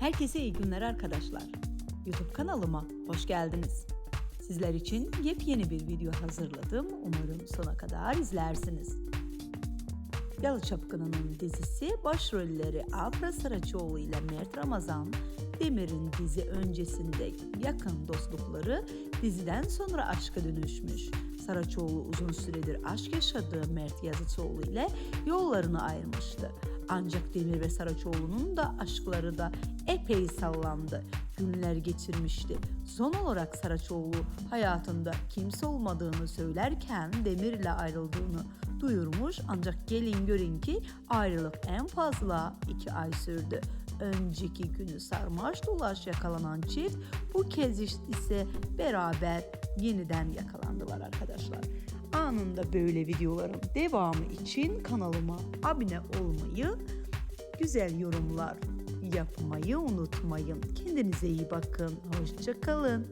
Herkese iyi günler arkadaşlar. YouTube kanalıma hoş geldiniz. Sizler için yepyeni bir video hazırladım. Umarım sona kadar izlersiniz. Yalı Çapkını'nın dizisi başrolleri Afra Saraçoğlu ile Mert Ramazan, Demir'in dizi öncesinde yakın dostlukları diziden sonra aşka dönüşmüş. Saraçoğlu uzun süredir aşk yaşadığı Mert Yazıcıoğlu ile yollarını ayırmıştı. Ancak Demir ve Saraçoğlu'nun da aşkları da epey sallandı. Günler geçirmişti. Son olarak Saraçoğlu hayatında kimse olmadığını söylerken Demir ile ayrıldığını duyurmuş ancak gelin görün ki ayrılık en fazla iki ay sürdü. Önceki günü sarmaş dolaş yakalanan çift bu kez ise beraber yeniden yakalandılar arkadaşlar. Anında böyle videoların devamı için kanalıma abone olmayı, güzel yorumlar yapmayı unutmayın. Kendinize iyi bakın. Hoşçakalın.